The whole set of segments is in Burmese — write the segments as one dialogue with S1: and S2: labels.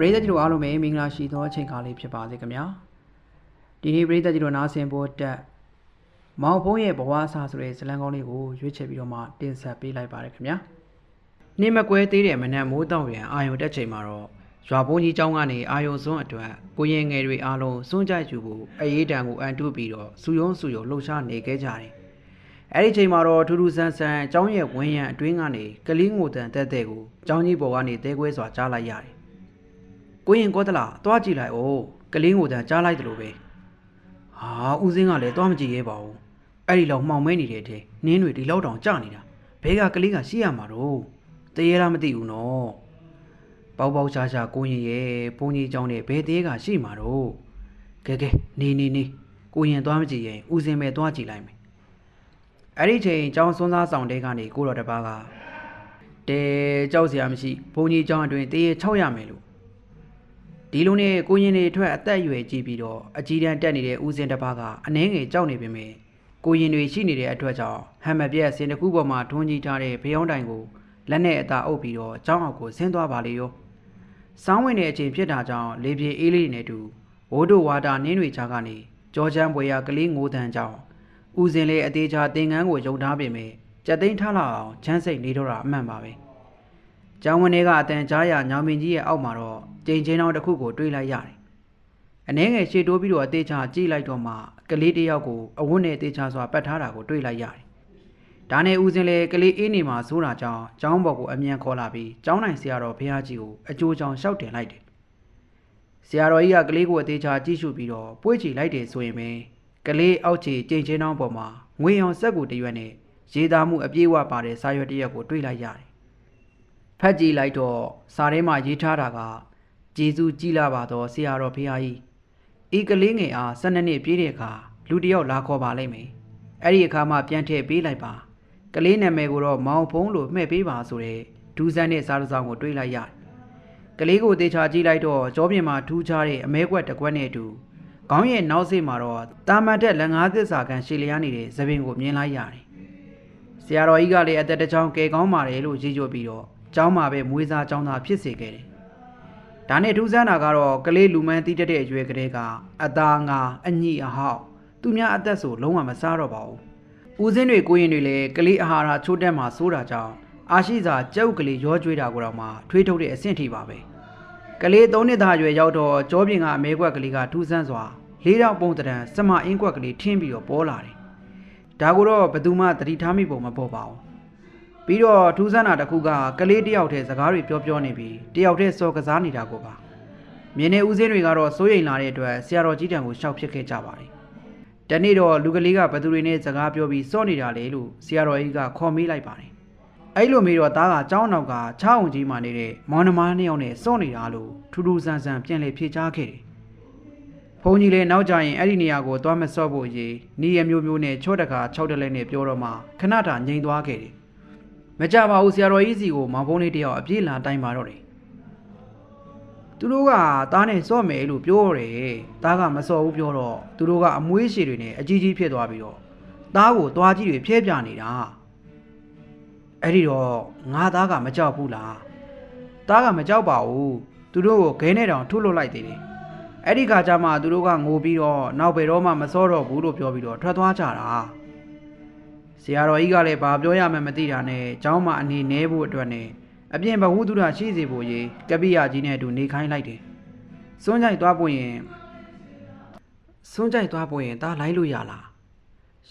S1: ပရိသတ်ကြီးတို့အားလုံးပဲမင်္ဂလာရှိသောအချိန်ကားလေးဖြစ်ပါစေခင်ဗျာဒီနေ့ပရိသတ်ကြီးတို့နားဆင်ဖို့တက်မောင်ဖုံးရဲ့ဘဝအစာဆိုတဲ့ဇလံကောင်းလေးကိုရွေးချယ်ပြီးတော့မှတင်ဆက်ပေးလိုက်ပါတယ်ခင်ဗျာနေမကွဲသေးတဲ့မနက်မိုးတောင်ပြန်အာယုံတက်ချိန်မှာတော့ရွာဘုန်းကြီးကျောင်းကနေအာယုံစွန်းအတွက်ကိုရင်ငယ်တွေအားလုံးစွန့်ကြိုက်ယူဖို့အရေးတံကိုအန်တုပြီးတော့စူယုံစူယုံလှုပ်ရှားနေခဲ့ကြတယ်အဲ့ဒီချိန်မှာတော့ထူးထူးဆန်းဆန်းကျောင်းရဲ့ဝင်းရံအတွင်းကနေကလေးငိုတန်တက်တဲ့ကိုကျောင်းကြီးပေါ်ကနေတဲခွဲစွာကြားလိုက်ရတယ် ကိုရင်ကောသလားသွားကြည့်လိုက်အောင်ကလေးကိုတန်ကြားလိုက်တယ်လို့ပဲဟာဦးစင်းကလည်းသွားမကြည့်ရဲပါဘူးအဲ့ဒီလောက်မှောင်မဲနေတဲ့အထဲနင်းတွေဒီလောက်တောင်ကြနေတာဘဲကကလေးကရှိရမှာတော့တရေလားမသိဘူးနော်ပေါက်ပေါက်ရှားရှားကိုရင်ရဲ့ဘုန်းကြီးเจ้าနဲ့ဘဲသေးကရှိမှာတော့ကဲကဲနေနေနေကိုရင်သွားမကြည့်ရင်ဦးစင်းပဲသွားကြည့်လိုက်မယ်အဲ့ဒီချိန်เจ้าစွန်းစားဆောင်တဲကနေကိုတော်တပားကတဲကြောက်စရာမရှိဘုန်းကြီးเจ้าအတွင်တရေ6ရမယ်လို့ ဒီလိုနဲ့ကိုရင်တွေထွက်အသက်အရွယ်ကြီးပြီးတော့အကြီးတန်းတက်နေတဲ့ဦးစင်တစ်ပါးကအနှဲငယ်ကြောက်နေပေမဲ့ကိုရင်တွေရှိနေတဲ့အတွက်ကြောင့်ဟမ်မပြက်စင်တစ်ခုပေါ်မှာထွန်းကြီးထားတဲ့ဖျောင်းတိုင်ကိုလက်နဲ့အသာအုပ်ပြီးတော့ကျောင်းအောက်ကိုဆင်းသွားပါလေရော။စောင်းဝင်တဲ့အချိန်ဖြစ်တာကြောင့်လေပြေအေးလေးတွေနဲ့တူဝိုးတို့ဝါတာနင်းတွေကြားကနေကြောချမ်းပွေရကလေးငိုတန်ကြောင့်ဦးစင်လေးအသေးချာတင်ငန်းကိုယုံထားပေမဲ့ကြက်သိန်းထားလောက်အောင်ချမ်းစိတ်နေတော့တာအမှန်ပါပဲ။ ကျောင်းဝင်တွေကအတန်ကြားရညောင်မင်းကြီးရဲ့အောက်မှာတော့ကြိမ်ချင်းတောင်တစ်ခုကိုတွေးလိုက်ရတယ်။အနှဲငယ်ရှေ့တိုးပြီးတော့အသေးချာကြည့်လိုက်တော့မှကလေးတစ်ယောက်ကိုအဝတ်နဲ့အသေးချာစွာပတ်ထားတာကိုတွေးလိုက်ရတယ်။ဒါနဲ့ဦးစင်းလည်းကလေးအေးနေမှာစိုးတာကြောင့်ကျောင်းပေါ်ကိုအမြန်ခေါ်လာပြီးကျောင်းနိုင်ဆရာတော်ဘုရားကြီးကိုအကျိုးချောင်းလျှောက်တင်လိုက်တယ်။ဆရာတော်ကြီးကကလေးကိုအသေးချာကြည့်ရှုပြီးတော့ပွေးချီလိုက်တယ်ဆိုရင်ပဲကလေးအောက်ခြေကြိမ်ချင်းတောင်ပေါ်မှာငွေအောင်စက်ကိုတရွက်နဲ့ရေးသားမှုအပြည့်အဝပါတဲ့စာရွက်တစ်ရက်ကိုတွေးလိုက်ရတယ်။ ဖတ်ကြည့်လိုက်တော့စာထဲမှာရေးထားတာကဂျေဇုကြည်လာပါတော့ဆရာတော်ဖရာကြီးဤကလေးငယ်အား12နှစ်ပြည့်တဲ့အခါလူတစ်ယောက်လာခေါ်ပါလိမ့်မယ်အဲ့ဒီအခါမှပြန်ထည့်ပေးလိုက်ပါကလေးနာမည်ကိုတော့မောင်ဖုံးလို့မှဲ့ပေးပါဆိုတဲ့ဒူးဆန်းတဲ့စာတစ်စောင်ကိုတွေးလိုက်ရတယ်ကလေးကိုတေချာကြည့်လိုက်တော့ကြောပြင်မှာထူးခြားတဲ့အမဲကွက်တစ်ကွက်နဲ့အတူခေါင်းရဲ့နောက်စိတ်မှာတော့တာမတ်တဲ့လက်ငါးသစ္စာကန်ရှည်လျားနေတဲ့သပင်ကိုမြင်လိုက်ရတယ်ဆရာတော်ကြီးကလည်းအသက်တစ်ချောင်းကဲကောင်းပါတယ်လို့ကြီးကြိုပြီးတော့ ကျောင်းမှာပဲမွေးစားကျောင်းသားဖြစ်စေခဲ့တယ်။ဒါနဲ့ထူးဆန်းတာကတော့ကလေးလူမန်းတီးတတ်တဲ့အရွယ်ကလေးကအသားငါအညိအဟောက်သူများအသက်ဆိုလုံးဝမစားတော့ပါဘူး။ဦးစင်းတွေကိုရင်တွေလည်းကလေးအာဟာရချိုးတက်မှစိုးတာကြောင့်အာရှိစာကြက်ဥကလေးရောကျွေးတာကိုတော့မှထွေးထုတ်တဲ့အဆင့်ထိပါပဲ။ကလေး၃နှစ်သားအရွယ်ရောက်တော့ကြောပြင်ကအမဲကွက်ကလေးကထူးဆန်းစွာလေးတောင်ပုံတံစမအင်းကွက်ကလေးထင်းပြီးတော့ပေါ်လာတယ်။ဒါကိုတော့ဘယ်သူမှသတိထားမိပုံမပေါ်ပါဘူး ပြီးတော့ထူးဆန်းတာတစ်ခုကကလေးတစ်ယောက်တည်းစကားတွေပြောပြောနေပြီးတစ်ယောက်တည်းစော်ကစားနေတာကိုပါမြင်းနေဦးစင်းတွေကတော့စိုးရိမ်လာတဲ့အတွက်ဆရာတော်ကြီးတံကိုရှောက်ဖြစ်ခဲ့ကြပါတယ်တနေ့တော့လူကလေးကဘယ်သူတွေနဲ့စကားပြောပြီးစော့နေတာလေလို့ဆရာတော်ကြီးကခေါ်မေးလိုက်ပါတယ်အဲ့လိုမေးတော့သားကကျောင်းနောက်ကချောင်းအောင်ကြီးမှနေတဲ့မောင်နှမနှစ်ယောက်နဲ့စော့နေတာလို့ထူးထူးဆန်းဆန်းပြန်လည်ဖြေချခဲ့တယ်ဘုန်းကြီးလည်းနောက်ကြရင်အဲ့ဒီနေရာကိုသွားမဆော့ဖို့ရေးနီးရမျိုးမျိုးနဲ့ချော့တခါ၆တလဲနဲ့ပြောတော့မှခဏတာငြိမ်သွားခဲ့တယ်။ မကြပါဘူးဆရာတော်ကြီးစီကိုမောင်ဖုံးလေးတယောက်အပြေးလာတိုင်းပါတော့တယ်။သူတို့ကတားနဲ့စော့မယ်လို့ပြောတယ်။တားကမစော့ဘူးပြောတော့သူတို့ကအမွေးရှည်တွေနဲ့အကြီးကြီးဖြစ်သွားပြီးတော့တားကိုသွားကြီးတွေဖျဲပြနေတာ။အဲ့ဒီတော့ငါသားကမကြောက်ဘူးလား။တားကမကြောက်ပါဘူး။သူတို့ကိုခဲနဲ့တောင်ထုတ်လွတ်လိုက်သေးတယ်။အဲ့ဒီခါကျမှသူတို့ကငိုပြီးတော့နောက်ဘယ်တော့မှမစောတော့ဘူးလို့ပြောပြီးတော့ထွက်သွားကြတာ ဆရာတော်ကြီးကလည်းဘာပြောရမှန်းမသိတာနဲ့ကျောင်းမှာအနေနဲဖို့အတွက်နဲ့အပြင်ဘဝတုဒ္ဓရှိစေဖို့ရေးကပိယကြီးနဲ့အတူနေခိုင်းလိုက်တယ်စွန့်ကြိုက်သွားဖို့ရင်စွန့်ကြိုက်သွားဖို့ရင်ဒါလိုက်လို့ရလား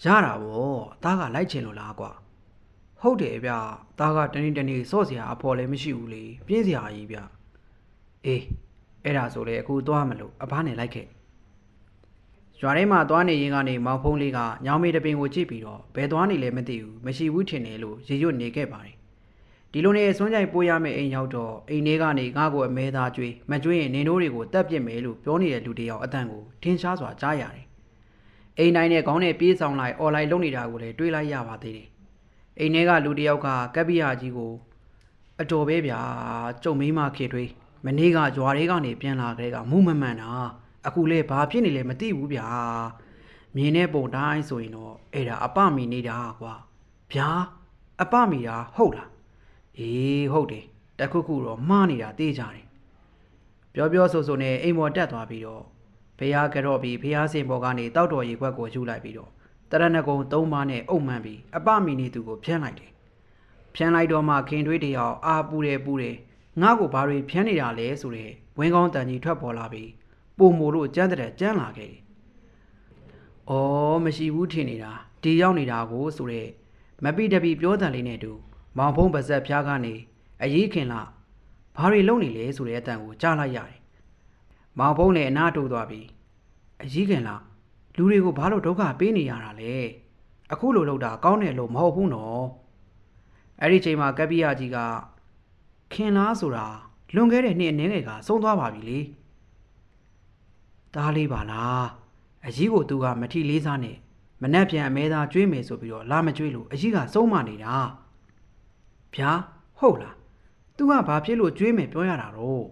S1: ရတာဗောဒါကလိုက်ချင်လို့လားကွာဟုတ်တယ်ဗျဒါကတနေ့တနေ့စော့စရာအဖော်လည်းမရှိဘူးလေပြင်းစရာကြီးဗျအေးအဲ့ဒါဆိုလေအခုသွားမလို့အဘနဲ့လိုက်ခဲ့ ရွာထဲမှာသွားနေရင်ကနေမောင်ဖုံးလေးကညောင်မေတပင်ကိုကြည့်ပြီးတော့ဘယ်သွားနေလဲမသိဘူးမရှိဘူးထင်တယ်လို့ရေရွတ်နေခဲ့ပါတယ်ဒီလိုနဲ့ဆွမ်းကြိုက်ပိုးရမယ့်အိမ်ရောက်တော့အိမ်ထဲကနေငါ့ကိုအမဲသားကျွေးမကျွေးရင်နင်တို့တွေကိုတက်ပစ်မယ်လို့ပြောနေတဲ့လူတစ်ယောက်အတန်ကိုထင်းရှားစွာကြားရတယ်အိမ်တိုင်းနဲ့ခေါင်းနဲ့ပြေးဆောင်လိုက်អော်လိုက်လုပ်နေတာကိုလည်းတွေးလိုက်ရပါသေးတယ်အိမ်ထဲကလူတစ်ယောက်ကကပ်ပိယကြီးကိုအတော်ပဲဗျာကြုံမင်းမခေထွေးမနေ့ကကြွားလေးကနေပြန်လာကြတဲ့ကမူးမမှန်တာ အခုလဲဘာဖြစ်နေလဲမသိဘူးဗျာမြင်တဲ့ပုံတိုင်းဆိုရင်တော့အဲ့ဒါအပမီနေတာကွာဗျာအပမီတာဟုတ်လားအေးဟုတ်တယ်တခုခုတော့မှားနေတာသိကြတယ်ပြောပြောဆိုဆိုနဲ့အိမ်ပေါ်တက်သွားပြီးတော့ဖះကြော့ပြီးဖះစင်ပေါ်ကနေတောက်တော်ရီခွက်ကိုယူလိုက်ပြီးတော့တရဏဂုံသုံးပါးနဲ့အုပ်မှန်ပြီးအပမီနေသူကိုဖြန်းလိုက်တယ်ဖြန်းလိုက်တော့မှခင်ထွေးတယောက်အာပူတယ်ပူတယ်ငါ့ကိုဘာတွေဖြန်းနေတာလဲဆိုတဲ့ဝင်းကောင်းတန်ကြီးထွက်ပေါ်လာပြီး ပုံမိုလို့ကြမ်းတဲ့ကြမ်းလာခဲ့တယ်။အော်မရှိဘူးထင်နေတာဒီရောက်နေတာကိုဆိုတဲ့မပိတပိပြောတန်လေးနဲ့တူမောင်ဖုံးပါဇက်ဖျားကနေအရေးခင်လာဘာတွေလုပ်နေလဲဆိုတဲ့အတန်ကိုကြားလိုက်ရတယ်။မောင်ဖုံးလည်းအနာတိုးသွားပြီးအရေးခင်လာလူတွေကိုဘာလို့ဒုက္ခပေးနေရတာလဲ။အခုလိုလုပ်တာကောင်းတယ်လို့မဟုတ်ဘူးနော်။အဲ့ဒီချိန်မှာကပ္ပိယကြီးကခင်လားဆိုတာလွန်ခဲ့တဲ့နှစ်အနည်းငယ်ကဆုံးသွားပါပြီလေ။ သားလေးပါလား။အကြီးကိုသူကမထီလေးစားနဲ့မနှက်ပြန်အမဲသားကျွေးမယ်ဆိုပြီးတော့လာမကျွေးလို့အကြီးကဆုံးမနေတာ။ဗျာဟုတ်လား။ तू ကဘာဖြစ်လို့ကျွေးမယ်ပြောရတာတော့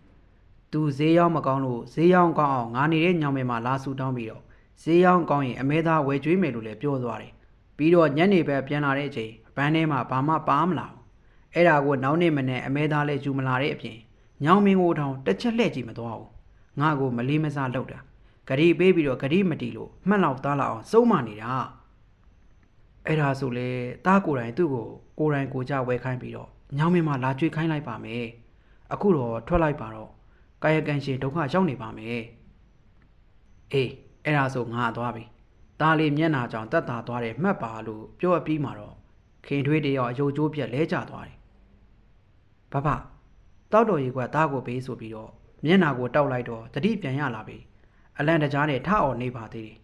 S1: ။ तू ဈေးရောက်မကောင်းလို့ဈေးရောက်ကောင်းအောင်ငါနေတဲ့ညောင်မယ်မှာလာဆူတောင်းပြီးတော့ဈေးရောက်ကောင်းရင်အမဲသားဝယ်ကျွေးမယ်လို့လည်းပြောသွားတယ်။ပြီးတော့ညနေပဲပြန်လာတဲ့အချိန်ဘန်းထဲမှာဘာမှပါမလာဘူး။အဲ့ဒါကိုနောက်နေ့မနေ့အမဲသားလည်းယူမလာတဲ့အပြင်ညောင်မင်းကိုထောင်တစ်ချက်လှည့်ကြည့်မသွားဘူး။ ငါကိုမလေးမစားလောက်တာ။ဂရီပေးပြီးတော့ဂရီမတီလို့မှတ်လောက်သားလောက်အောင်စုံမနေတာ။အဲ့ဒါဆိုလေတားကိုယ်တိုင်သူ့ကိုကိုယ်တိုင်ကိုကြဝဲခိုင်းပြီးတော့ညောင်မင်းမှာလာကြွေးခိုင်းလိုက်ပါမယ်။အခုတော့ထွက်လိုက်ပါတော့ကာယကံရှင်ဒုက္ခရောက်နေပါမယ်။အေးအဲ့ဒါဆိုငါသွားပြီ။ตาလေးမျက်နာကြောင်တက်တာသွားတယ်မှတ်ပါလို့ပြောအပြီးမှာတော့ခင်ထွေးတယောက်အယုတ်ကျိုးပြက်လဲကျသွားတယ်။ဘဘတောက်တော်ကြီးကတားကိုပေးဆိုပြီးတော့ မျက်နာကိုတောက်လိုက်တော့တတိပြန်ရလာပြီ။အလန့်တကြားနဲ့ထအောင်နေပါသေးတယ်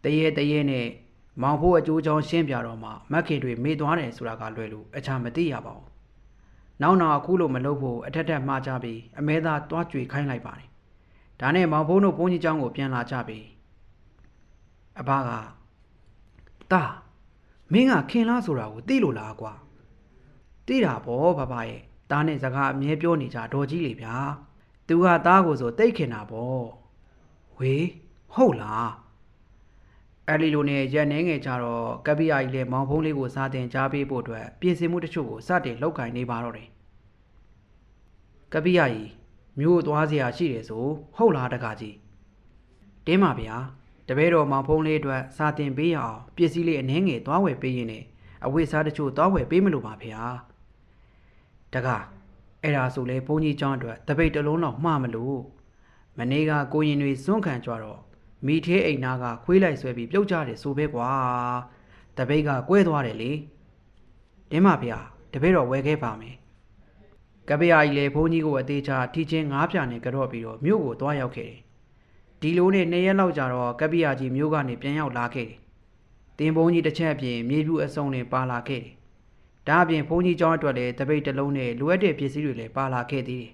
S1: ။တရေတရေနဲ့မောင်ဖို့အကျိုးချောင်းရှင်းပြတော့မှမက်ခင်တွေမေ့သွားတယ်ဆိုတာကလွယ်လို့အချာမသိရပါဘူး။နောက်နောက်အခုလိုမလုပ်ဖို့အထက်ထက်မှားကြပြီးအမဲသားတွားကြွေခိုင်းလိုက်ပါတယ်။ဒါနဲ့မောင်ဖုံးတို့ဘုန်းကြီးကျောင်းကိုပြန်လာကြပြီ။အဘကတာမင်းကခင်လားဆိုတာကိုသိလို့လားကွာ။သိတာပေါ့ဘဘရဲ့တားနဲ့စကားအမြဲပြောနေကြတော်ကြီးလေဗျာ။ သူကသားကိုဆိုတိတ်ခင်တာပေါ့။ဝေးဟုတ်လား။အဲ့ဒီလိုနဲ့ရက်နေငယ်ကြတော့ကပ္ပိယကြီးလည်းမောင်ဖုံးလေးကိုစားတင်ကြားပေးဖို့အတွက်ပြင်ဆင်မှုတချို့ကိုစတင်လုပ်ကင်နေပါတော့တယ်။ကပ္ပိယကြီးမျိုးသွားเสียရှိတယ်ဆိုဟုတ်လားတကားကြီးတင်းပါဗျာတပည့်တော်မောင်ဖုံးလေးအတွက်စာတင်ပေးရအောင်ပစ္စည်းလေးအနှင်းငယ်သွားဝယ်ပေးရင်လည်းအဝိစားတချို့သွားဝယ်ပေးမလို့ပါဗျာတကား အဲ့ဒါဆိုလေဘုန်းကြီးကျောင်းအတွက်တပိတ်တစ်လုံးတော့မှားမလို့မနေ့ကကိုရင်တွေစွန့်ခံကြတော့မိသေးအိမ်သားကခွေးလိုက်ဆွဲပြီးပြုတ်ကြတယ်ဆိုပဲကွာတပိတ်ကကွဲသွားတယ်လေတင်းပါဗျာတပည့်တော်ဝယ်ခဲ့ပါမယ်ကပ္ပယကြီးလည်းဘုန်းကြီးကိုအသေးချာထီချင်းငားပြာနဲ့ကြော့ပြီးတော့မြို့ကိုသွားရောက်ခဲ့တယ်ဒီလိုနဲ့နှစ်ရက်လောက်ကြာတော့ကပ္ပယကြီးမြို့ကနေပြန်ရောက်လာခဲ့တယ်တင်ဘုန်းကြီးတစ်ချက်အပြင်မြေပြူအစုံနဲ့ပါလာခဲ့တယ် ဒါအပြင်ဘုန်းကြီးကျောင်းအတွက်လည်းတပိတ်တစ်လုံးနဲ့လိုအပ်တဲ့ပစ္စည်းတွေလည်းပါလာခဲ့သေးတယ်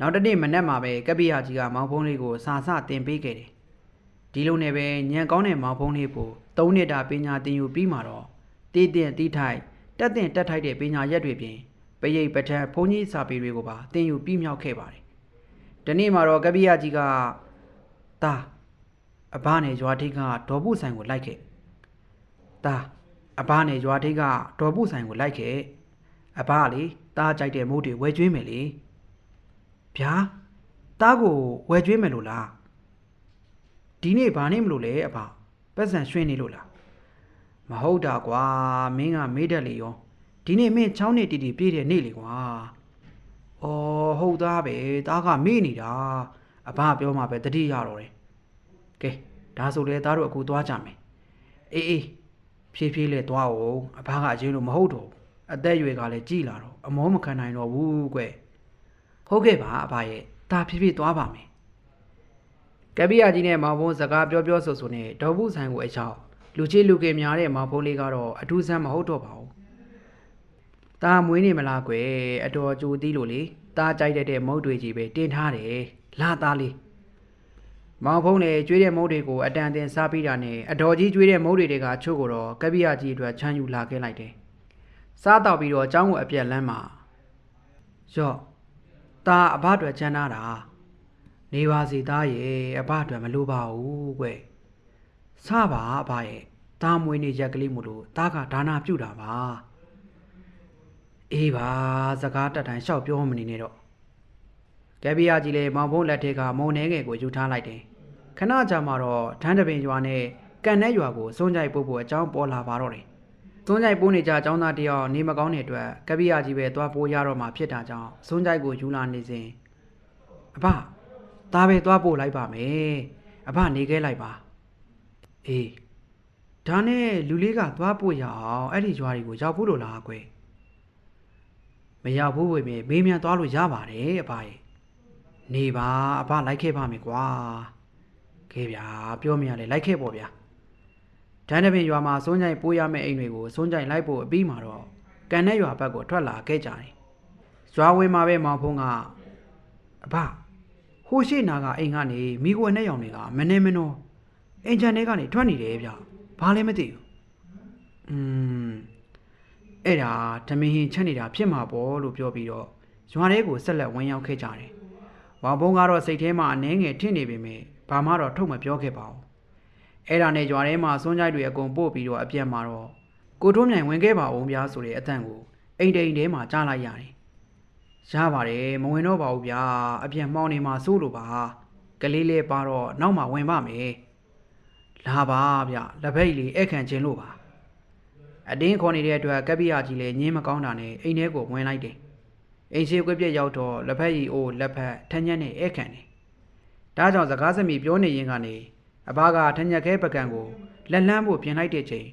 S1: နောက်တစ်နေ့မနက်မှာပဲကပ္ပယကြီးကမောင်ဖုံးလေးကိုစာစတင်ပေးခဲ့တယ်ဒီလိုနဲ့ပဲညံကောင်းတဲ့မောင်ဖုံးလေးကို၃နှစ်တာပညာသင်ယူပြီးမှတော့တီးတင်တီးထိုက်တက်တင်တက်ထိုက်တဲ့ပညာရက်တွေပြင်ပရိတ်ပထက်ဘုန်းကြီးစာပေတွေကိုပါသင်ယူပြီးမြောက်ခဲ့ပါတယ်ဒီနေ့မှာတော့ကပ္ပိယကြီးကတာအဘနဲ့ရွာထိပ်ကဒေါ်ပုဆိုင်ကိုလိုက်ခဲ့တာ အဘနဲ့ရွာထိပ်ကဒေါ်ပုဆိုင်ကိုလိုက်ခဲ့အဘလေတားကြိုက်တဲ့မိုးတွေဝဲကျွေးမယ်လေဗျာတားကိုဝဲကျွေးမယ်လို့လားဒီနေ့ဘာနေမလို့လဲအဘပတ်စံရွှင်းနေလို့လားမဟုတ်တာကွာမင်းကမေးတတ်လေရောဒီနေ့မင်း6နှစ်တီတီပြည့်တဲ့နေ့လေကွာ။အော်ဟုတ်သားပဲ။သားကမေ့နေတာ။အဘပြောမှပဲတတိရတော့တယ်။ကဲဒါဆိုလေသားတို့အခုသွားကြမယ်။အေးအေး ဖြည်းဖြည်းလေးသွားအောင်အဘကအရင်လိုမဟုတ်တော့ဘူး။အသက်အရွယ်ကလည်းကြီးလာတော့အမောမခံနိုင်တော့ဘူးကွ။ဟုတ်ကဲ့ပါအဘရဲ့။ဒါဖြည်းဖြည်းသွားပါမယ်။ကပ္ပိယကြီးနဲ့မောင်ဘုံစကားပြောပြောဆိုဆိုနဲ့ဒေါ်ဘူးဆိုင်ကိုအချောက်လူချင်းလူကင်များတဲ့မောင်ဘုံလေးကတော့အထူးဆန်းမဟုတ်တော့ပါဘူး။ตาမွေးနေမလားကွယ်အတော်ကြိုသီးလို့လေตาကြိုက်တတ်တဲ့မုတ်တွေကြီးပဲတင်ထားတယ်လာသားလေး မောင်ဖုံးနဲ့ကျွေးတဲ့မုတ်တွေကိုအတန်တင်စားပြီးတာနဲ့အတော်ကြီးကျွေးတဲ့မုတ်တွေကချို့ကိုတော့ကပ္ပိယကြီးအတွက်ချမ်းယူလာခဲ့လိုက်တယ်စားတော့ပြီးတော့အเจ้าကိုအပြက်လမ်းမှာရော့ตาအဘအတွက်ချမ်းသာတာနေပါစီသားရဲ့အဘအတွက်မလိုပါဘူးကွယ်စပါအဘရဲ့ตาမွေးနေရက်ကလေးမို့လို့ตาကဒါနာပြုတာပါအေးပါစကားတက်တိုင်းရှောက်ပြောမနေနဲ့တော့ ကဲဘီယာကြီးလည်းမောင်ဖုံးလက်ထက်ကမုံနှဲငယ်ကိုယူထားလိုက်တယ်ခဏကြာမှတော့ထန်းတပင်ရွာနဲ့ကန်တဲ့ရွာကိုစွန့်ကြိုက်ပို့ဖို့အကြောင်းပေါ်လာပါတော့တယ်စွန့်ကြိုက်ပို့နေကြအကြောင်းသားတယောက်နေမကောင်းတဲ့အတွက်ကဘီယာကြီးပဲသွားပို့ရတော့မှဖြစ်တာကြောင့်စွန့်ကြိုက်ကိုယူလာနေစဉ်အဖသားပဲသွားပို့လိုက်ပါမယ်အဖနေခဲ့လိုက်ပါအေးဒါနဲ့လူလေးကသွားပို့ရအောင်အဲ့ဒီရွာတွေကိုရောက်ဖို့လို့လားကွယ်မရောက်ဘူးဝေမေမေးမြန်းသွားလို့ရပါတယ်အဖရဲ့ နေပါအဖလိုက်ခဲ့ပါမယ်ကွာခဲဗျာပြောမရလေလိုက်ခဲ့ပေါ့ဗျာတန်းတပင်ရွာမှာစွန်းကြိုင်ပိုးရမယ့်အိမ်တွေကိုစွန်းကြိုင်လိုက်ဖို့အပြီးမှာတော့ကန်တဲ့ရွာဘက်ကိုထွက်လာခဲ့ကြတယ်ရွာဝင်မှာပဲမောင်ဖုံးကအဖဟိုရှိနာကအိမ်ကနေမိကွယ်နဲ့ရောင်တွေကမနေမနှောအင်ဂျင်ထဲကနေထွက်နေတယ်ဗျဘာလဲမသိဘူးอืมအဲ့ဒါဓမင်းဟင်းချက်နေတာဖြစ်မှာပေါ့လို့ပြောပြီးတော့ရွာထဲကိုဆက်လက်ဝင်ရောက်ခဲ့ကြတယ်။ ဘောင်ဘုံကတော့စိတ်ထဲမှာအနှဲငယ်ထင်နေပေမဲ့ဘာမှတော့ထုတ်မပြောခဲ့ပါဘူး။အဲ့ဒါနဲ့ကြွားထဲမှာစွန်းကြိုက်တွေအကုန်ပို့ပြီးတော့အပြက်မှာတော့ကိုထွန်းမြိုင်ဝင်ခဲ့ပါဦးဗျာဆိုတဲ့အတန်ကိုအိမ်တိန်ထဲမှာကြားလိုက်ရတယ်။ရပါတယ်မဝင်တော့ပါဘူးဗျာအပြက်မှောင်းနေမှာစိုးလို့ပါ။ကလေးလေးပါတော့နောက်မှဝင်ပါမယ်။လာပါဗျလက်ဖက်ကြီးလေးအဲ့ခံခြင်းလို့ပါ။အတင်းခေါ်နေတဲ့အတွက်ကပ္ပိယကြီးလည်းညင်းမကောင်းတာနဲ့အိမ်ထဲကိုဝင်လိုက်တယ်။ အိမ်ရှိကွက်ပြက်ရောက်တော့လက်ဖက်ရည်အိုးလက်ဖက်ထန်းညက်နဲ့ဧကန်တယ်။ဒါကြောင့်စကားစမီပြောနေရင်ကနေအဘကထန်းညက်ခဲပကံကိုလက်လန်းဖို့ပြင်လိုက်တဲ့ချိန်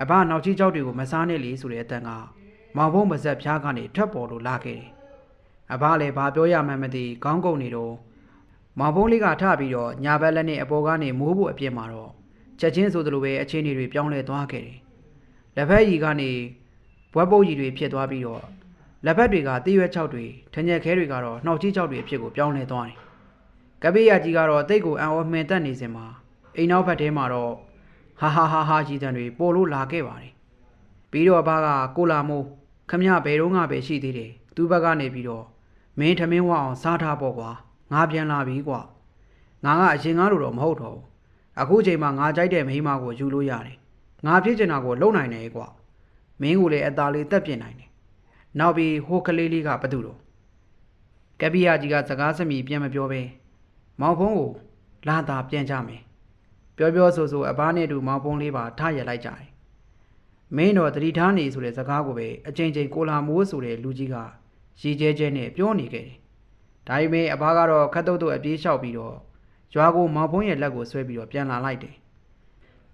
S1: အဘနောက်ချီကြောက်တွေကိုမစားနဲ့လေဆိုတဲ့အတန်ကမောင်ဘုံပါဇက်ဖျားကနေထွက်ပေါ်လို့လာခဲ့တယ်။အဘလည်းဘာပြောရမှန်းမသိခေါင်းကုန်နေတော့မောင်ဘုံလေးကထပြီးတော့ညာဘက်လက်နဲ့အပေါ်ကနေမိုးဖို့အပြစ်မှာတော့ချက်ချင်းဆိုသလိုပဲအခြေအနေတွေပြောင်းလဲသွားခဲ့တယ်။လက်ဖက်ရည်ကနေဘွက်ပုတ်ရည်တွေဖြစ်သွားပြီးတော့ လက်ဖက်တွေကတည့်ရွက်ချောက်တွေထညက်ခဲတွေကတော့နှောက်ကြီးချောက်တွေအဖြစ်ကိုပြောင်းလဲသွားတယ်။ကပိယကြီးကတော့တိတ်ကိုအံ့ဩမှင်သက်နေစင်မှာအိမ်နောက်ဘက်ထဲမှာတော့ဟာဟာဟာဟာကြီးတန်တွေပို့လို့လာခဲ့ပါတယ်။ပြီးတော့ဘာကကိုလာမိုးခမရဘယ်တော့မှပဲရှိသေးတယ်။သူ့ဘက်ကနေပြီးတော့မင်းထမင်းဝအောင်စားထားပေါ့ကွာ။ငါပြန်လာပြီကွာ။ငါကအရင်ကားလို့တော့မဟုတ်တော့ဘူး။အခုချိန်မှာငါကြိုက်တဲ့မိန်းမကိုယူလို့ရတယ်။ငါဖြစ်ချင်တာကိုလုပ်နိုင်တယ်ကွာ။မင်းကိုလည်းအသားလေးတက်ပြစ်နိုင်တယ် နောက်ပြီးဟိုကလေးလေးကဘသူတော့ကပ္ပိယကြီးကစကားစမြည်ပြန်မပြောပဲမောင်ဖုံးကိုလာတာပြန်ကြမယ်ပြောပြောဆိုဆိုအဘနဲ့တူမောင်ဖုံးလေးပါထားရလိုက်ကြတယ်မင်းတော့တတိထားနေဆိုတဲ့စကားကိုပဲအချိန်ချင်းကိုလာမိုးဆိုတဲ့လူကြီးကရီကျဲကျဲနဲ့ပြောနေခဲ့တယ်ဒါပေမဲ့အဘကတော့ခတ်တုတ်တုတ်အပြေးလျှောက်ပြီးတော့ရွာကိုမောင်ဖုံးရဲ့လက်ကိုဆွဲပြီးတော့ပြန်လာလိုက်တယ်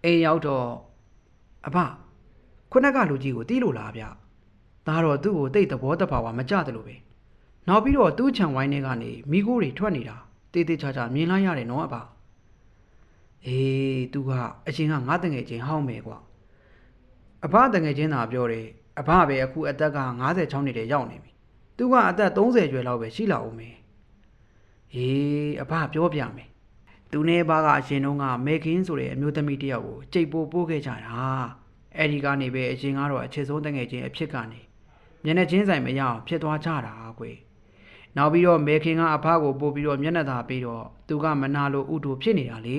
S1: အိမ်ရောက်တော့အဘခုနကလူကြီးကိုတီးလို့လားဗျ ဒါတော့သူ့ကိုတိတ်သဘောတဘာဝမကြတယ်လို့ပဲနောက်ပြီးတော့သူ့ခြံဝိုင်းထဲကနေမိခိုးတွေထွက်နေတာတေးသေးချာချာမြင်လိုက်ရတယ်နော်အဘအေးသူကအချင်းကငါတငယ်ချင်းဟောင်းမယ်ကွာအဘတငယ်ချင်းသာပြောတယ်အဘပဲအခုအသက်က56နှစ်တည်းရောက်နေပြီသူကအသက်30ကျော်လောက်ပဲရှိလာဦးမယ်ဟေးအဘပြောပြမယ်သူနဲ့ဘာကအရှင်တုန်းကမေကင်းဆိုတဲ့အမျိုးသမီးတစ်ယောက်ကိုကြိတ်ပို့ပို့ခဲ့ကြတာအဲ့ဒီကနေပဲအရှင်ကတော့အခြေဆုံးတငယ်ချင်းအဖြစ်ကနေ မျက်နှာချင်းဆိုင်မရအောင်ဖြစ်သွားကြတာကွယ်နောက်ပြီးတော့မေခင်ကအဖကိုပို့ပြီးတော့မျက်နှာသာပြီးတော့သူကမနာလို့ဥတူဖြစ်နေတာလေ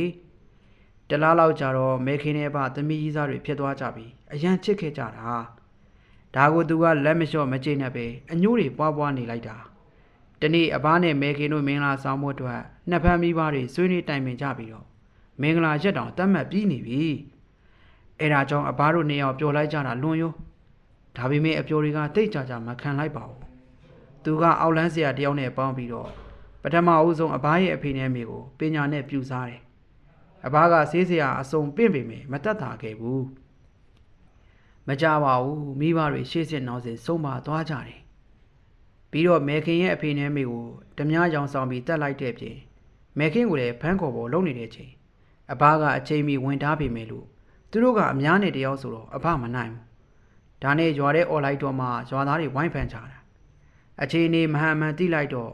S1: တလားလောက်ကြာတော့မေခင်နဲ့အဖသမီးကြီးစားတွေဖြစ်သွားကြပြီအရန်ချစ်ခဲ့ကြတာဒါကိုသူကလက်မလျှော့မကျေနပ်ပဲအညိုးတွေပွားပွားနေလိုက်တာတနေ့အဖနဲ့မေခင်တို့မင်္ဂလာဆောင်ဖို့အတွက်နှစ်ဖက်မိဘတွေဆွေးနွေးတိုင်ပင်ကြပြီးတော့မင်္ဂလာရက်တောင်တတ်မှတ်ပြီးနေပြီအဲ့ဒါကြောင့်အဘတို့နှစ်ယောက်ပျော်လိုက်ကြတာလွန်ရော ဒါပေမဲ့အပြိုတွေကတိတ်ကြကြမခံလိုက်ပါဘူး။သူကအောက်လန်းဆရာတယောက်နဲ့ပေါင်းပြီးတော့ပထမအဦးဆုံးအဘရဲ့အဖေနဲ့အမေကိုပညာနဲ့ပြူစားတယ်။အဘကဆေးဆရာအစုံပင့်ပေမဲ့မတက်တာခဲ့ဘူး။မကြပါဘူးမိဘတွေရှေ့စစ်နောက်စစ်ဆုံးမသွားကြတယ်။ပြီးတော့မေခင်ရဲ့အဖေနဲ့အမေကိုဓမြရောင်ဆောင်ပြီးတက်လိုက်တဲ့ပြင်မေခင်ကိုလည်းဖမ်းခေါ်ဖို့လုပ်နေတဲ့ချိန်အဘကအချိန်မီဝင်ထားပေမဲ့လို့သူတို့ကအများနဲ့တယောက်ဆိုတော့အဘမနိုင်ဘူး ဒါနဲ့ရွာတဲ့អော်လိုက်တော့မှရွာသားတွေဝိုင်းဖန်ချတာအချိန်နေမဟန်မှန်တိလိုက်တော့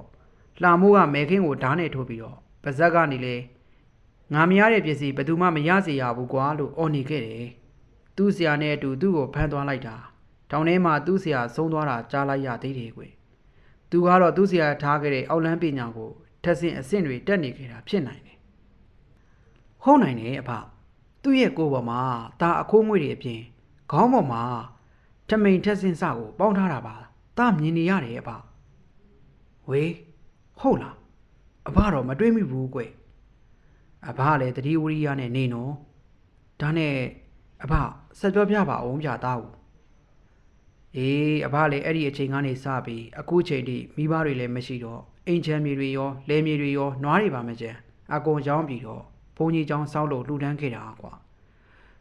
S1: လှမိုးကမဲခင်းကိုဓာတ်နဲ့ထိုးပြီးတော့ပါဇက်ကနေလေငါမရတဲ့ပစ္စည်းဘယ်သူမှမရစေရဘူးကွာလို့အော်နေခဲ့တယ်သူ့ဆရာနဲ့အတူသူ့ကိုဖမ်းသွားလိုက်တာတောင်ထဲမှာသူ့ဆရာဆုံးသွားတာကြားလိုက်ရသေးတယ်ကွယ်သူကတော့သူ့ဆရာထားခဲ့တဲ့အောက်လန်းပညာကိုထက်ဆင့်အဆင့်တွေတက်နေခဲ့တာဖြစ်နိုင်တယ်ဟုတ်နိုင်တယ်အဖသူ့ရဲ့ကိုယ်ပေါ်မှာဒါအခိုးငွေတွေအပြင်ခေါင်းပေါ်မှာ ထမိန်ထက်စင်စကိုပေါင်းထားတာပါ။ဒါမြင်နေရတယ်အဖ။ဝေးဟုတ်လားအဘတော့မတွေးမိဘူးကွအဘကလည်းတတိဝရိယနဲ့နေနော်ဒါနဲ့အဘဆက်ပြောပြပါအောင်ပြသားဦးအေးအဘလည်းအဲ့ဒီအချိန်ကနေစပြီးအခုချိန်ထိမိဘတွေလည်းမရှိတော့အိမ်ချမ်းမြေတွေရောလယ်မြေတွေရောနွားတွေပါမကျန်အကုန်ကြောင်းပြီးတော့ဘုန်းကြီးကျောင်းစောက်လို့လှူဒန်းခဲ့တာကွာ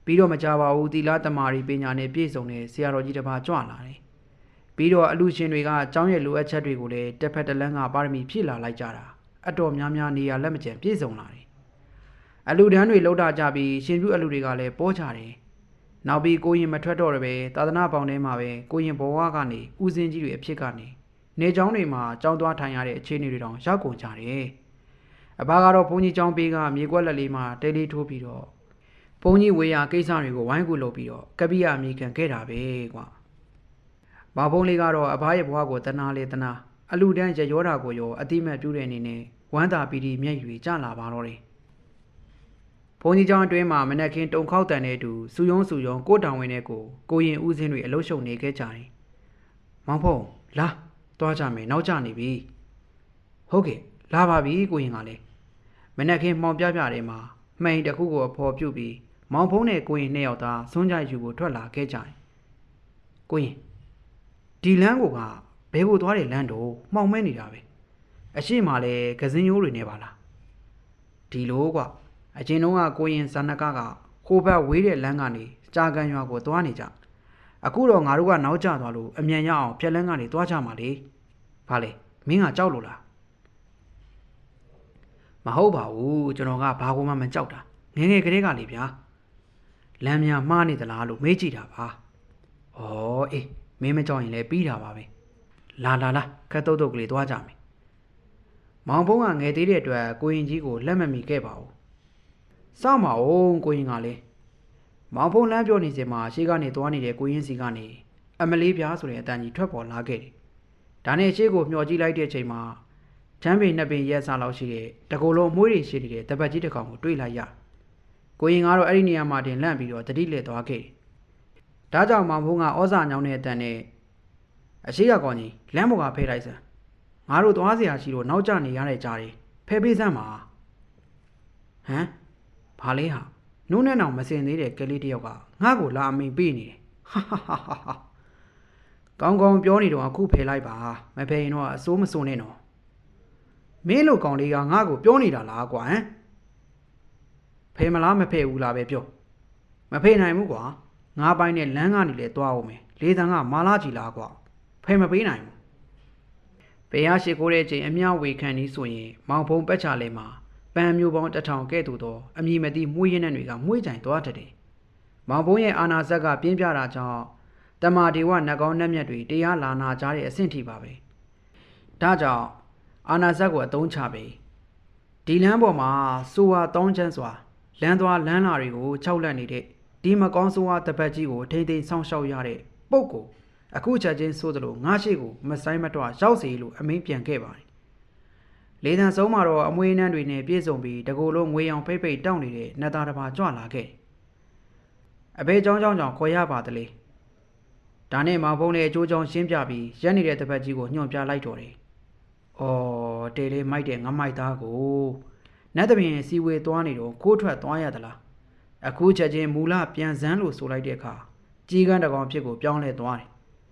S1: ပြီးတော့မကြပါဘူးသီလတမာရီပညာနဲ့ပြည့်စုံတဲ့ဆရာတော်ကြီးတစ်ပါးကြွလာတယ်ပြီးတော့အလူရှင်တွေကကျောင်းရဲ့လိုအပ်ချက်တွေကိုလည်းတစ်ဖက်တစ်လမ်းကပါရမီဖြည့်လာလိုက်ကြတာအတော်များများနေရာလက်မကျန်ပြည့်စုံလာတယ်အလူဒန်းတွေလှုပ်တာကြပြီးရှင်ပြုအလူတွေကလည်းပေါ်ကြတယ်နောက်ပြီးကိုရင်မထွက်တော့တယ်ပဲသာသနာပေါင်းထဲမှာပဲကိုရင်ဘဝကနေဦးစင်းကြီးတွေအဖြစ်ကနေနေကျောင်းတွေမှာကျောင်းသွားထိုင်ရတဲ့အခြေအနေတွေတောင်ရောက်ကုန်ကြတယ်အဘကတော့ဘုန်းကြီးကျောင်းပေးကမြေကွက်လက်လေးမှာတဲလေးထိုးပြီးတော့ ဘုန်းကြီးဝေယကိစ္စတွေကိုဝိုင်းကူလုပ်ပြီးတော့ကပိယအမိခံခဲ့တာပဲကွာမဘုံလေးကတော့အဘရဲ့ဘဝကိုတနာလေတနာအလူတန်းရရောတာကိုရောအတိမတ်ပြုတဲ့အနေနဲ့ဝမ်းသာပီတိမျက်ရည်ကျလာပါတော့တယ်။ဘုန်းကြီးကျောင်းအတွင်းမှာမနက်ခင်းတုံခောက်တန်တဲ့အတူစူယုံစူယုံကိုတောင်ဝင်တဲ့ကိုကိုရင်ဦးစင်းတွေအလုရှုံနေခဲ့ကြတယ်။မောင်ဖုံလာသွားကြမယ်နောက်ကျနေပြီ။ဟုတ်ကဲ့လာပါပြီကိုရင်ကလည်းမနက်ခင်းမှောင်ပြပြတဲ့မှာမှိန်တစ်ခုကိုအဖော်ပြုတ်ပြီး မောင်ဖုံးနဲ့ကိုရင်နှစ်ယောက်သားစွန့်ကြယူကိုထွက်လာခဲ့ကြတယ်။ကိုရင်ဒီလမ်းကိုကဘဲကိုသွားတဲ့လမ်းတော့မှောင်မဲနေတာပဲအရှိမလဲကစင်းရိုးတွေနေပါလားဒီလိုကွအချင်းတုန်းကကိုရင်ဇာနကကခိုးဘက်ဝေးတဲ့လမ်းကနေကြာကန်ရွာကိုသွားနေကြအခုတော့ငါတို့ကနောက်ကျသွားလို့အမြန်ရအောင်ဖြက်လန်းကနေသွားကြမှာလေဘာလဲမင်းကကြောက်လို့လားမဟုတ်ပါဘူးကျွန်တော်ကဘာကိုမှမကြောက်တာငယ်ငယ်ကလေးကလေဗျာ လမ်းများမှားနေသလားလို့မေးကြည့်တာပါဩအေးမင်းမကြောက်ရင်လည်းပြီးတာပါပဲလာလာလာခက်တုတ်တုတ်ကလေးသွားကြမယ်မောင်ဖုံးကငယ်သေးတဲ့အတွက်ကိုရင်ကြီးကိုလက်မမီခဲ့ပါဘူးစောင့်ပါဦးကိုရင်ကလည်းမောင်ဖုံးလမ်းပြောနေစဉ်မှာရှေ့ကနေသွားနေတဲ့ကိုရင်စီကနေအမလေးပြားဆိုတဲ့အတန်ကြီးထွက်ပေါ်လာခဲ့တယ်ဒါနဲ့ရှေ့ကိုမျှော်ကြည့်လိုက်တဲ့အချိန်မှာချမ်းပင်နှစ်ပင်ရက်စားလောက်ရှိတဲ့တကူလုံးမွေးတွေရှိနေတဲ့တပတ်ကြီးတစ်ကောင်ကိုတွေ့လိုက်ရ ကိုရင်ကတော့အဲ့ဒီနေရာမှာတင်လန့်ပြီးတော့တတိလက်သွားခဲ့တယ်။ဒါကြောင့်မောင်ဖုံးကဩဇာညောင်းတဲ့အတန်နဲ့အရှိကကောင်ကြီးလမ်းပေါ်ကဖဲလိုက်စမ်းငါတို့သွားစရာရှိတော့နောက်ကျနေရတဲ့ကြားတယ်ဖဲပေးစမ်းပါဟမ်ဘာလဲဟာနုနဲ့အောင်မစင်သေးတဲ့ကလေးတယောက်ကငါ့ကိုလာအမိန်ပေးနေတယ်ဟာဟာဟာကောင်းကောင်းပြောနေတော့အခုဖယ်လိုက်ပါမဖယ်ရင်တော့အစိုးမစိုးနဲ့တော့မင်းလိုကောင်လေးကငါ့ကိုပြောနေတာလားကွာဟမ် ဖယ်မလားမဖယ်ဘူးလားပဲပြောမဖယ်နိုင်ဘူးကွာငါးပိုင်းနဲ့လမ်းကနေလဲသွားအောင်မယ်လေးတန်းကမာလာကြည်လားကွာဖယ်မပေးနိုင်ဘူးဘယ်ရရှိခိုးတဲ့အချိန်အမြောက်ဝေခံนี้ဆိုရင်မောင်ဖုံးပက်ချလဲမှာပန်းမျိုးပေါင်းတစ်ထောင်ကဲ့သို့သောအမည်မသိမှုရင်းတဲ့တွေကမှုကြိုင်သွားတတ်တယ်မောင်ဖုံးရဲ့အာနာဇက်ကပြင်းပြတာကြောင့်တမာဒေဝနတ်ကောင်းနတ်မြတ်တွေတရားလာနာကြတဲ့အဆင့်ထိပါပဲဒါကြောင့်အာနာဇက်ကိုအသုံးချပေဒီလမ်းပေါ်မှာစိုးဝါတောင်းချမ်းစွာ လမ်းသွားလမ်းလာတွေကိုခြောက်လန့်နေတဲ့ဒီမကောင်းဆိုးဝါးတပတ်ကြီးကိုထိမ့်သိမ်းဆောင်ရှောက်ရတဲ့ပုပ်ကိုအခုချက်ချင်းဆိုသလိုငါရှိကိုမဆိုင်မတွရောက်စေလို့အမိန့်ပြန်ခဲ့ပါတယ်။လေသံဆုံးမှာတော့အမွေးနှန်းတွေနဲ့ပြည့်စုံပြီးတကိုယ်လုံးငွေအောင်ဖိတ်ဖိတ်တောင့်နေတဲ့နတ်သားတစ်ပါးကြွလာခဲ့။အဘဲကြောင်းကြောင်းကြောင့်ခေါ်ရပါတလေ။ဒါနဲ့မောင်ဖုံးနဲ့အချိုးချောင်းရှင်းပြပြီးရက်နေတဲ့တပတ်ကြီးကိုညွှန်ပြလိုက်တော်တယ်။အော်တေလေးမိုက်တဲ့ငမိုက်သားကို နတ်သမင်စီဝေသွားနေတော့ကိုးထွက်သွားရသလား။အခုချက်ချင်းမူလပြန်စမ်းလို့ဆိုလိုက်တဲ့အခါကြီးကန်းတကောင်ဖြစ်ကိုပြောင်းလဲသွားတယ်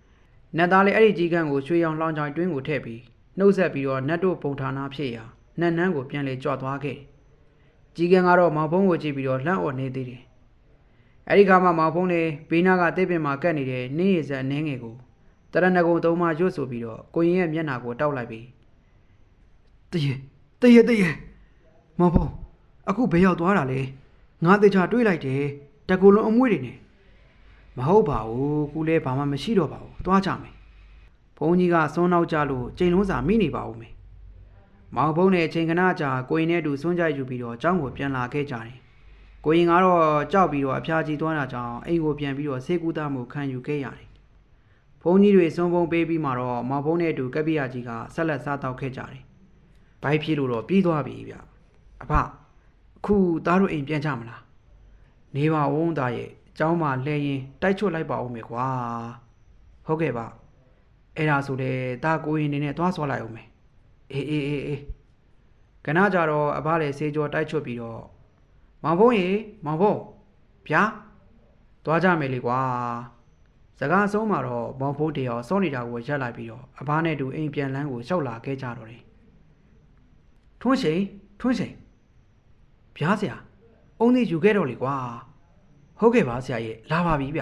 S1: ။နတ်သားလည်းအဲ့ဒီကြီးကန်းကိုရွှေရောင်လောင်ချောင်တွင်းကိုထည့်ပြီးနှုတ်ဆက်ပြီးတော့နတ်တို့ပုံဌာနာဖြစ်ရာနတ်နန်းကိုပြန်လေကြွသွားခဲ့တယ်။ကြီးကန်းကတော့မောင်ဖုံးကိုကြည့်ပြီးတော့လှမ်းអော်နေသေးတယ်။အဲ့ဒီခါမှာမောင်ဖုံးလေဘေးနားကတစ်ပင်မှာကတ်နေတဲ့နင်းရည်စက်အနှင်းငယ်ကိုတရဏဂုံသုံးပါရွတ်ဆိုပြီးတော့ကိုရင်ရဲ့မျက်နှာကိုတောက်လိုက်ပြီးတရေတရေတရေ မောင်ဖုံးအခုဘယ်ရောက်သွားတာလဲငါတေချာတွေးလိုက်တယ်တကူလုံးအမွှေးတွေနဲ့မဟုတ်ပါဘူးခုလဲဘာမှမရှိတော့ပါဘူးသွားကြမယ်ဘုန်းကြီးကစွန်းနောက်ကြလို့ချိန်လုံးစာမိနေပါဦးမယ်မောင်ဘုန်းနဲ့ချိန်ခဏကြာကိုရင်နဲ့တူစွန်းကြယူပြီးတော့ကျောင်းကိုပြန်လာခဲ့ကြတယ်ကိုရင်ကတော့ကြောက်ပြီးတော့အဖျားကြီးသွားတာကြောင့်အိမ်ကိုပြန်ပြီးတော့ဆေးကူးသားမှုခံယူခဲ့ရတယ်ဘုန်းကြီးတွေစွန်းဖုံးပေးပြီးမှတော့မောင်ဘုန်းနဲ့အတူကပ္ပိယကြီးကဆက်လက်စားတောက်ခဲ့ကြတယ်ဘိုက်ဖြစ်လို့တော့ပြီးသွားပြီဗျ အဖအခုသားတို့အိမ်ပြန်ကြမလားနေပါဦးသားရဲ့เจ้าမှာလှဲရင်တိုက်ချွတ်လိုက်ပါဦးမယ်ကွာဟုတ်ကဲ့ပါအဲ့ဒါဆိုလေတာကိုရင်နေနဲ့သွားဆွာလိုက်အောင်မယ် အေးအေးအေးအေးကနကြတော့အဘလည်းစေကြောတိုက်ချွတ်ပြီးတော့မောင်ဖုံးရေမောင်ဖုံးဗျာသွားကြမယ်လေကွာစကားဆုံးမှာတော့မောင်ဖုံးတယောက်စောနေတာကိုရက်လိုက်ပြီးတော့အဘနဲ့တူအိမ်ပြန်လန်းကိုရှောက်လာခဲ့ကြတော့တယ်ထွန်းချိန်ထွန်းချိန် ဗျာဆရာအုံးသေးယူခဲ့တော့လေကွာဟုတ်ကဲ့ပါဆရာရဲ့လာပါပြီဗျ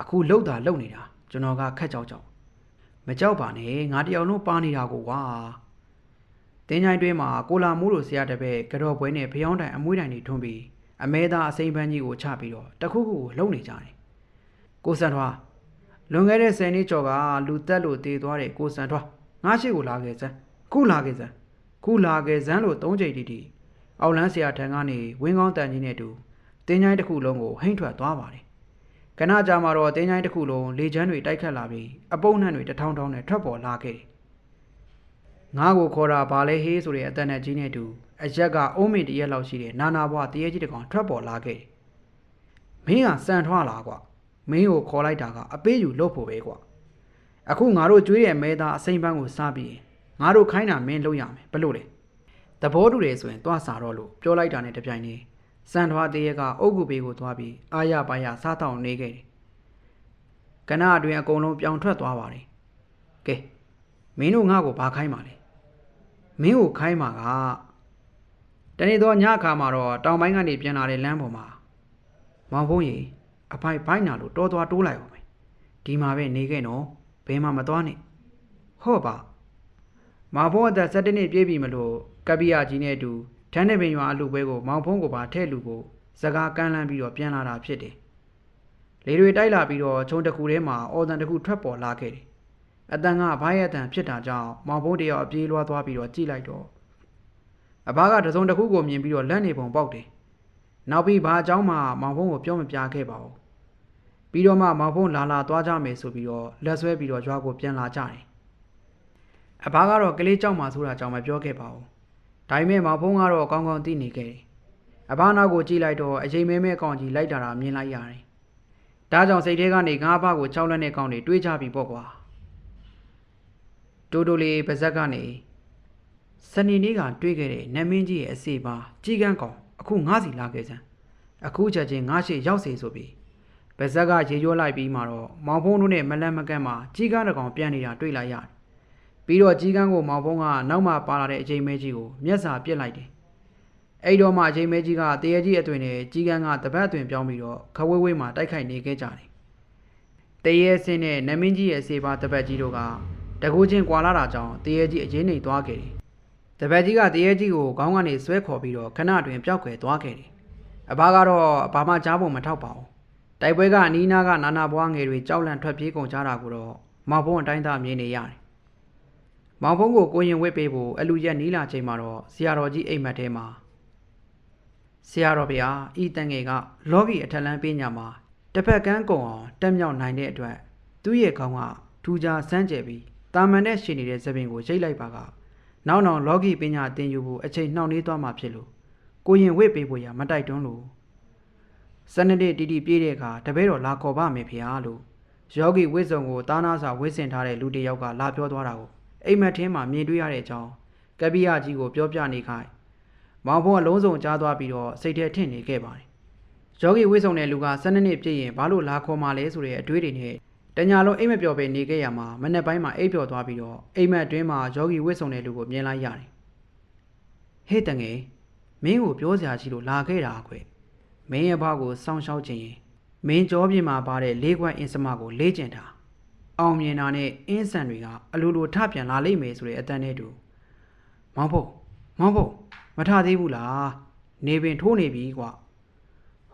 S1: အခုလှုပ်တာလှုပ်နေတာကျွန်တော်ကခက်ကြောက်ကြောက်မကြောက်ပါနဲ့ငါတယောက်လုံးပါနေတာကိုကွာတင်းချိုင်းတွင်းမှာကိုလာမိုးလိုဆရာတပည့်ကြော်ပွဲနဲ့ဖျောင်းတိုင်အမွှေးတိုင်တွေထွန်းပြီးအမဲသားအစိမ့်ပန်းကြီးကိုချပြီးတော့တခုခုကိုလှုပ်နေကြတယ်ကိုစံထွားလွန်ခဲ့တဲ့10နှစ်ကျော်ကလူတက်လို့တည်သွားတဲ့ကိုစံထွားငါရှိကိုလာခဲ့စမ်းခုလာခဲ့စမ်းခုလာခဲ့စမ်းလို့သုံးချိန်တီတီ အောက်လန်းဆရာထံကနေဝင်းကောင်းတန်ကြီးနဲ့တူတင်းချိုင်းတစ်ခုလုံးကိုဟိမ့်ထွက်သွားပါတယ်ကနကြာမှာတော့တင်းချိုင်းတစ်ခုလုံးလေချမ်းတွေတိုက်ခတ်လာပြီးအပုံနှံ့တွေတထောင်ထောင်နဲ့ထွက်ပေါ်လာခဲ့တယ်ငါ့ကိုခေါ်တာဗာလဲဟေးဆိုတဲ့အတန်နဲ့ကြီးနဲ့တူအရက်ကအုံးမင်တရက်လောက်ရှိတဲ့နာနာဘွားတရေကြီးတစ်ကောင်ထွက်ပေါ်လာခဲ့တယ်မင်းကစံထွားလာကွာမင်းကိုခေါ်လိုက်တာကအပေးယူလို့ဖို့ပဲကွာအခုငါတို့ကြွေးတဲ့မဲသားအစိမ့်ပန်းကိုစားပြီးငါတို့ခိုင်းတာမင်းလုပ်ရမယ်ဘလို့လဲ သဘောတူတယ်ဆိုရင်သွားစားတော့လို့ပြောလိုက်တာနဲ့တပြိုင်တည်းစံထွားတရကအုတ်ကူပေးကိုသွားပြီးအာရပါရစားတောင်းနေခဲ့တယ်ကနအတွင်အကုန်လုံးပြောင်းထွက်သွားပါတယ်ကဲမင်းတို့ငါ့ကိုဘာခိုင်းပါလဲမင်းကိုခိုင်းမှာကတနေ့တော့ညအခါမှာတော့တောင်ပိုင်းကနေပြန်လာတဲ့လမ်းပေါ်မှာမောင်ဖုံးကြီးအဖိုက်ဘိုင်းနာလို့တော်တော်တိုးလိုက်အောင်ပဲဒီမှာပဲနေခဲ့နော်ဘယ်မှမသွားနဲ့ဟုတ်ပါမောင်ဖုံးအသက်17နှစ်ပြည့်ပြီမလို့ ကပ္ပိယကြီးနဲ့အတူထန်းတဲ့ပင်ရွာအလူပွဲကိုမောင်ဖုံးကိုပါထဲ့လူကိုစကားကမ်းလှမ်းပြီးတော့ပြန်လာတာဖြစ်တယ်လေတွေတိုက်လာပြီးတော့ခြုံတစ်ခုထဲမှာအော်တန်တစ်ခုထွက်ပေါ်လာခဲ့တယ်အတန်ကဘာရဲ့အတန်ဖြစ်တာကြောင့်မောင်ဖုံးတယောက်အပြေးလွှားသွားပြီးတော့ကြည့်လိုက်တော့အဘကတစုံတစ်ခုကိုမြင်ပြီးတော့လက်နေပုံပေါက်တယ်နောက်ပြီးဘာအကြောင်းမှမောင်ဖုံးကိုပြောမပြခဲ့ပါဘူးပြီးတော့မှမောင်ဖုံးလာလာသွားကြမယ်ဆိုပြီးတော့လက်ဆွဲပြီးတော့ရွာကိုပြန်လာကြတယ်အဘကတော့ကလေးကြောက်မှဆိုတာကြောင့်မပြောခဲ့ပါဘူး ဒါပေမဲ့မောင်ဖုံးကတော့ကောင်းကောင်းသိနေခဲ့တယ်အဘနောက်ကိုကြည့်လိုက်တော့အချိန်မဲမဲအကောင်ကြီးလိုက်တာတာမြင်လိုက်ရတယ်ဒါကြောင့်စိတ်ထဲကနေငါးပါးကို၆လက်နဲ့ကောင်းနေတွေးကြပြီပေါ့ကွာတိုးတိုးလေးပါဇက်ကနေစနေနေ့ကတွေးခဲ့တဲ့နမင်းကြီးရဲ့အစီပါကြီးကန်းကောင်အခုငါးစီလာခဲ့စမ်းအခုချက်ချင်းငါးရှိရောက်စေဆိုပြီးပါဇက်ကရေရွလိုက်ပြီးမှတော့မောင်ဖုံးတို့နဲ့မလန့်မကန့်မှကြီးကန်းတစ်ကောင်ပြန်နေတာတွေ့လိုက်ရတယ် ပြီးတော့ကြီးကန်းကိုမောင်ဖုံးကနောက်မှပါလာတဲ့အချိန်မဲကြီးကိုမျက်စာပြစ်လိုက်တယ်အဲ့တော့မှအချိန်မဲကြီးကတရေကြီးအတွင်နဲ့ကြီးကန်းကတပတ်အတွင်ပြောင်းပြီးတော့ခဝဲဝဲမှာတိုက်ခိုက်နေခဲ့ကြတယ်တရေစင်းနဲ့နမင်းကြီးရဲ့စေပါတပတ်ကြီးတို့ကတကူချင်းကွာလာတာကြောင့်တရေကြီးအရင်နေသွားခဲ့တယ်တပတ်ကြီးကတရေကြီးကိုခေါင်းကနေဆွဲခေါ်ပြီးတော့ခဏအတွင်ပျောက်ကွယ်သွားခဲ့တယ်အဘကတော့ဘာမှကြားဖို့မထောက်ပါဘူးတိုက်ပွဲကအနီးနားကနာနာဘွားငယ်တွေကြောက်လန့်ထွက်ပြေးကုန်ကြတာကိုတော့မောင်ဖုံးအတိုင်းသားမြင်နေရတယ် မောင်ဖုံးကိုကိုရင်ဝစ်ပေးဖို့အလူရက်နီးလာချိန်မှာတော့ဆရာတော်ကြီးအိမ်မက်ထဲမှာဆရာတော်ဗျာဤတန်ငယ်ကလောကီအထက်လန်းပေးညာမှာတစ်ဖက်ကန်းကုံအောင်တက်မြောက်နိုင်တဲ့အတွက်သူ့ရဲ့ခေါင်းကထူးခြားစမ်းကြယ်ပြီးတာမန်နဲ့ရှင်နေတဲ့သပင်ကိုရိတ်လိုက်ပါကနောက်နောက်လောကီပညာသင်ယူဖို့အချိန်နှောင့်နှေးသွားမှဖြစ်လို့ကိုရင်ဝစ်ပေးဖို့ရမတိုက်တွန်းလို့စနစ်တီတီပြေးတဲ့အခါတပည့်တော်လာခေါ်ပါမယ်ဖေဟာလို့ယောဂီဝိဇ္ဇုံကိုတာနာစာဝိစင်ထားတဲ့လူတစ်ယောက်ကလာပြောသွားတာကို အိမ်မက်ထင်းမှာမြင်တွေ့ရတဲ့အကြောင်းကပိယကြီးကိုပြောပြနေခိုင်းမောင်ဖုံးအလုံးစုံကြားသွားပြီးတော့စိတ်ထဲထင့်နေခဲ့ပါတယ်ယောဂီဝိဇ္ဇုံတဲ့လူက12နှစ်ပြည့်ရင်ဘာလို့လာခေါ်မှလဲဆိုတဲ့အတွေးတွေနဲ့တညာလုံးအိမ်မက်ပျော်ပဲနေခဲ့ရမှာမနေ့ပိုင်းမှာအိပ်ပျော်သွားပြီးတော့အိမ်မက်အတွင်းမှာယောဂီဝိဇ္ဇုံတဲ့လူကိုမြင်လိုက်ရတယ်ဟေ့တငယ်မင်းကိုပြောစရာရှိလို့လာခဲ့တာခွဲမင်းရဲ့ဘကိုစောင်းရှောက်ခြင်းရင်မင်းကြောပြင်မှာပါတဲ့လေးခွက်အင်းစမကိုလေးကျင်တာ အောင်မြင်တာနဲ့အင်းဆန်တွေကအလိုလိုထပြန်လာလိမ့်မယ်ဆိုတဲ့အတန်းနဲ့တူမောင်ဖို့မောင်ဖို့မထသေးဘူးလားနေပင်ထိုးနေပြီကွာ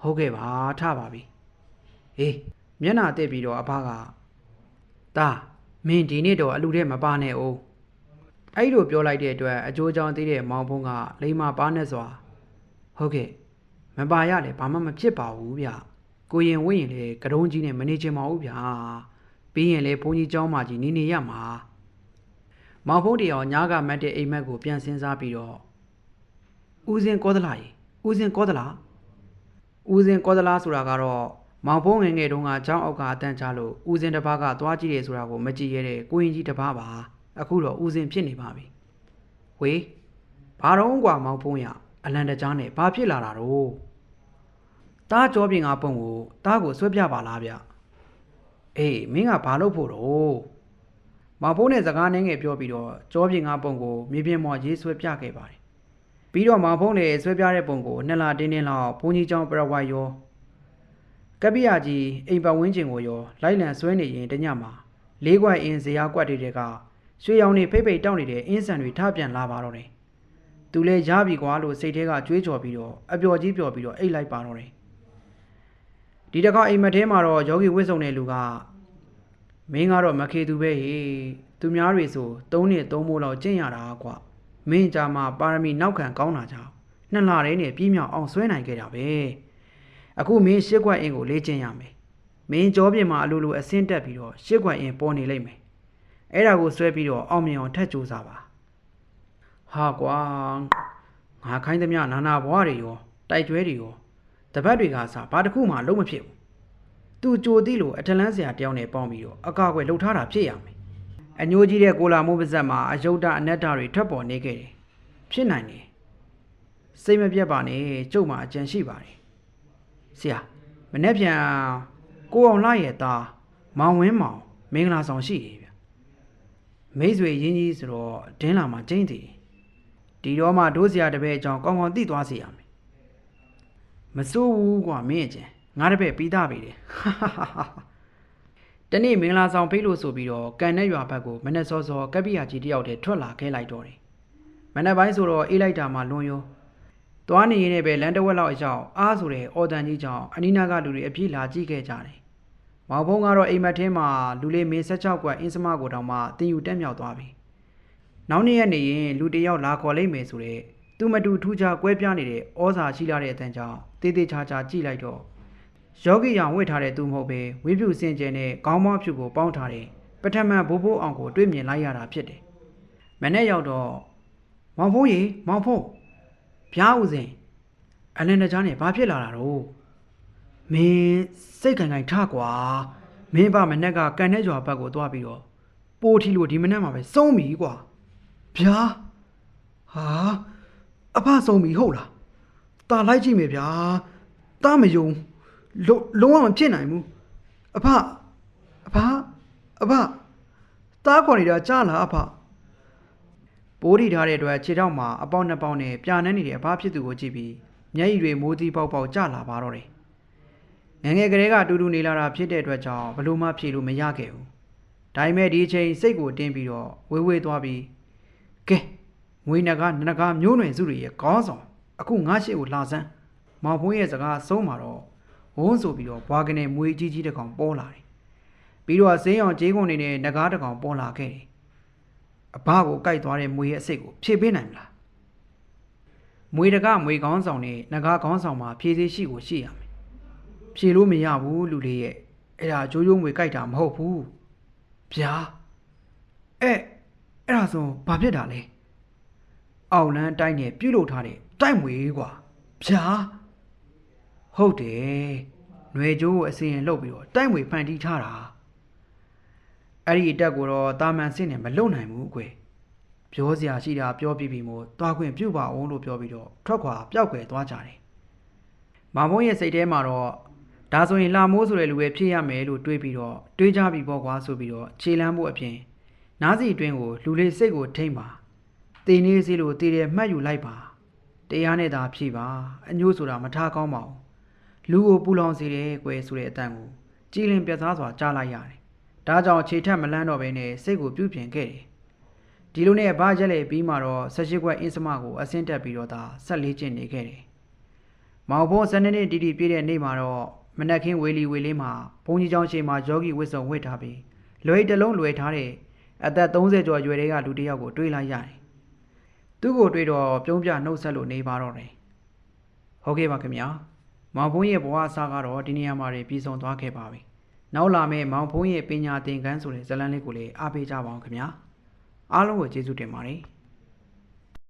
S1: ဟုတ်ကဲ့ပါထပါပြီအေးမျက်နာတက်ပြီးတော့အဖကတာမင်းဒီနေ့တော့အလူထဲမပါနဲ့အောင်အဲ့လိုပြောလိုက်တဲ့အတွက်အကျိုးကြောင့်သိတဲ့မောင်ဖုံးကလိမ္မာပါနဲ့စွာဟုတ်ကဲ့မပါရလေဘာမှမဖြစ်ပါဘူးဗျကိုရင်ဝင့်ရင်လေကတုံးကြီးနဲ့မနေချင်ပါဘူးဗျာ ပြီးရင်လေဘုန်းကြီးเจ้าမကြီးနေနေရမှာမောင်ဖုံးတရောညားကမတ်တဲ့အိမ်မက်ကိုပြန်စင်းစားပြီးတော့ဦးစင်ကောသလားကြီးဦးစင်ကောသလားဦးစင်ကောသလားဆိုတာကတော့မောင်ဖုံးငယ်ငယ်တုန်းကเจ้าအောက်ကအတန်းချလို့ဦးစင်တစ်ပါးကသွားကြည့်တယ်ဆိုတာကိုမကြည့်ရတဲ့ကိုရင်ကြီးတစ်ပါးပါ အခုတော့ဦးစင်ဖြစ်နေပါပြီဝေးဘာတော့กว่าမောင်ဖုံးရအလန်တကြားနဲ့ဘာဖြစ်လာတာတော့တားကြောပြင်ကပုံကိုတားကိုဆွဲပြပါလားဗျ အေးမင်းကဘာလုပ်ဖို့တော့မောင်ဖုံးနဲ့စကားနည်းငယ်ပြောပြီးတော့ကြောပြင်ကပုံကိုမြေပြင်ပေါ်ရေးဆွဲပြခဲ့ပါတယ်ပြီးတော့မောင်ဖုံးလည်းဆွဲပြတဲ့ပုံကိုနှစ်လတင်းတင်းလောက်ဘုန်းကြီးကျောင်းပြရဝါရောကပ္ပိယကြီးအိမ်ပတ်ဝန်းကျင်ကိုရောလိုက်လံဆွဲနေရင်တညမှာလေးခွက်အင်းဇရာကွက်တွေတဲကရွှေရောင်နေဖိတ်ဖိတ်တောက်နေတဲ့အင်းဆန်တွေထပြန်လာပါတော့တယ်။သူလဲရပြီကွာလို့စိတ်ထဲကကြွေးကြော်ပြီးတော့အပျော်ကြီးပျော်ပြီးတော့အိတ်လိုက်ပါတော့တယ်။ ဒီတစ်ခါအိမ်မက်ထဲမှာတော့ယောဂီဝစ်စုံတဲ့လူကမင်းကတော့မခေသူပဲဟေ့သူများတွေဆို၃နှစ်၃မိုးလောက်ကျင့်ရတာကွာမင်းကြမှာပါရမီနောက်ခံကောင်းတာကြောင့်နှစ်လတည်းနဲ့ပြီးမြောက်အောင်ဆွဲနိုင်ခဲ့တာပဲ။အခုမင်းရှစ်ခွက်အင်းကိုလေ့ကျင့်ရမယ်။မင်းကြောပြင်မှာအလိုလိုအဆင့်တက်ပြီးတော့ရှစ်ခွက်အင်းပေါ်နေလိမ့်မယ်။အဲ့ဒါကိုဆွဲပြီးတော့အောင်မြင်အောင်ထက်ကြိုးစားပါ။ဟာကွာငါခိုင်းသမျှနာနာဘွားတွေရောတိုက်ကျွဲတွေရော တပတ်တွေကစားဘာတစ်ခုမှလုံးမဖြစ်ဘူး။ तू ကြိုသိလို့အထလန်းစရာတယောက်နဲ့ပေါင်းပြီးတော့အကာအကွယ်လှုပ်ထားတာဖြစ်ရမယ်။အညိုးကြီးတဲ့ကိုလာမိုးပါဇက်မှာအယုဒ္ဓအနတ္တတွေထွက်ပေါ်နေခဲ့တယ်။ဖြစ်နိုင်တယ်။စိတ်မပြတ်ပါနဲ့ကျုပ်မှာအကြံရှိပါတယ်။ဆရာမနေ့ပြန်ကိုအောင်လာရဲ့သားမောင်ဝင်းမောင်မင်္ဂလာဆောင်ရှိတယ်ဗျမိတ်ဆွေရင်းကြီးဆိုတော့ဒင်းလာမှာကျင်းတည်ဒီတော့မှဒိုးဆရာတပည့်အကြောင်းကောင်းကောင်းသိသွားစေရမယ် မစိုးဘူးကွာမင်းအကျင်ငါတပည့်ပြီးသားပြီတယ်တနေ့မင်္ဂလာဆောင်ဖိတ်လို့ဆိုပြီးတော့ကန်နဲ့ရွာဘက်ကိုမနေ့စောစောကပ္ပိယကြီးတယောက်တည်းထွက်လာခဲ့လိုက်တော့တယ်မနေ့ပိုင်းဆိုတော့အေးလိုက်တာမှလွန်ရောသွားနေရင်လည်းပဲလမ်းတစ်ဝက်လောက်အရောက်အားဆိုတဲ့အော်တန်ကြီးကြောင့်အနီးနားကလူတွေအပြည့်လာကြည့်ခဲ့ကြတယ်။မောင်ဖုံးကတော့အိမ်မက်ထဲမှာလူလေးမေ16ကွက်အင်းစမကိုတောင်မှတင်ယူတက်မြောက်သွားပြီ။နောက်နေ့ရက်နေရင်လူတစ်ယောက်လာခေါ်လိုက်မယ်ဆိုတဲ့ သူမတူထူးခြားကွဲပြားနေတဲ့ဩဇာရှိလာတဲ့အတန်ကြောင့်တေးသေးချာချာကြည့်လိုက်တော့ယောဂီရောင်ဝစ်ထားတဲ့သူမဟုတ်ပဲဝိပုစင်ကျဲနဲ့ခေါင်းမောင်းဖြူကိုပေါင်းထားတဲ့ပထမဘိုးဘိုးအောင်ကိုတွေ့မြင်လိုက်ရတာဖြစ်တယ်။မနေ့ရောက်တော့မောင်ဖုံးရေမောင်ဖုံးဖျားဦးစင်အလင်းတကြားနဲ့ဘာဖြစ်လာတာတော့မင်းစိတ်ခိုင်ခိုင်ထကွာမင်းပါမနဲ့ကကန်တဲ့ကြွာဘက်ကိုသွားပြီးတော့ပိုးထီလို့ဒီမနဲ့မှာပဲစုံးပြီကွာဗျာဟာ အဖစုံပြီဟုတ်လားตาလိုက်ကြည့်မယ်ဗျာตาမယုံလုံးလုံးဝမဖြစ်နိုင်ဘူးအဖအဖအဖตาခေါ်နေတာကြားလားအဖ ပိုးထိထားတဲ့အတွက်ခြေထောက်မှာအပေါက်နှစ်ပေါက်နဲ့ပြာနှမ်းနေတဲ့အဖဖြစ်သူကိုကြည့်ပြီးမျက်ရည်တွေမိုးသီးပေါက်ပေါက်ကျလာပါတော့တယ်။ငယ်ငယ်ကလေးကတူတူနေလာတာဖြစ်တဲ့အတွက်ကြောင့်ဘလို့မှဖြေလို့မရခဲ့ဘူး။ဒါပေမဲ့ဒီအချိန်စိတ်ကိုတင်းပြီးတော့ဝေးဝေးသွားပြီးကဲ ငွေနဂါနဂါမျိုးနွယ်စုတွေရဲ့ခေါင်းဆောင်အခုငါရှိကိုလာစမ်းမောင်ဖုံးရဲ့စကားဆုံးမှာတော့ဝုန်းဆိုပြီးတော့ဘွားကနေမွေကြီးကြီးတစ်ကောင်ပေါ်လာတယ်။ပြီးတော့ဇင်းအောင်ကျေးကုန်နေနဲ့နဂါတစ်ကောင်ပေါ်လာခဲ့တယ်။အဘကိုကြိုက်သွားတဲ့မွေရဲ့အစိတ်ကိုဖြည့်ပေးနိုင်မလားမွေတကမွေကောင်းဆောင်နဲ့ငကားကောင်းဆောင်မှာဖြည့်သေးရှိကိုရှိရမယ်ဖြည့်လို့မရဘူးလူလေးရဲ့အဲ့ဒါကြိုးကြိုးမွေကြိုက်တာမဟုတ်ဘူးဗျာအဲ့အဲ့ဒါဆိုဘာဖြစ်တာလဲ အောင်လန်းတိုင်းနဲ့ပြုတ်လုထားတဲ့တိုက်မွေကွာဗျာဟုတ်တယ်ຫນွေကျိုးကိုအစင်ရင်လှုပ်ပြီးတော့တိုက်မွေဖန်တီးထားတာအဲ့ဒီအတက်ကိုတော့တာမန်စစ်နဲ့မလုံနိုင်ဘူးကွယ်ပြောစရာရှိတာပြောပြီးပြီမို့သွားခွင့်ပြုပါအောင်လို့ပြောပြီးတော့ထွက်ခွာပျောက်ကွယ်သွားကြတယ်။မောင်မုံရဲ့စိတ်ထဲမှာတော့ဒါဆိုရင်လာမိုးဆိုတဲ့လူပဲဖြစ်ရမယ်လို့တွေးပြီးတော့တွေးကြပြီပေါ့ကွာဆိုပြီးတော့ခြေလမ်းဖို့အပြင်နားစီအတွင်းကိုလူလေးစိတ်ကိုထိမ့်ပါ တေနေစီလို့တေတယ်မှတ်ယူလိုက်ပါတရားနဲ့သာဖြည့်ပါအညိုးဆိုတာမထားကောင်းပါဘူးလူကိုပူလောင်စေတယ်ကွယ်ဆိုတဲ့အတန်ကိုကြည်လင်ပြတ်သားစွာကြားလိုက်ရတယ်ဒါကြောင့်ခြေထက်မလန်းတော့ဘဲနဲ့စိတ်ကိုပြုပြင်ခဲ့တယ်။ဒီလိုနဲ့ဘာရက်လေပြီးမှတော့ဆက်ရှိခွက်အင်းစမကိုအဆင့်တက်ပြီးတော့သာဆက်လေးကျင့်နေခဲ့တယ်။မောင်ဘုံစနေနေ့တီတီပြည့်တဲ့နေ့မှာတော့မနက်ခင်းဝေလီဝေလေးမှာဘုန်းကြီးကျောင်းရှိမှာယောဂီဝစ်စုံဝစ်ထားပြီးလွယ်တစ်လုံးလွယ်ထားတဲ့အသက်30ကျော်ရွယ်တွေကလူတစ်ယောက်ကိုတွေးလိုက်ရတယ်။ သူ့ကိုတွေးတော့ပြုံးပြနှုတ်ဆက်လို့နေပါတော့တယ်။ဟုတ်ကဲ့ပါခင်ဗျာ။မောင်ဘုံရဲ့ဘဝအစားကတော့ဒီနေရာမှာပြည်ဆုံးသွားခဲ့ပါပြီ။နောက်လာမယ့်မောင်ဖုံးရဲ့ပညာသင်ခန်းဆိုတဲ့ဇာတ်လမ်းလေးကိုလည်းအားပေးကြပါအောင်ခင်ဗျာအားလုံးကိုကျေးဇူးတင်ပါတယ်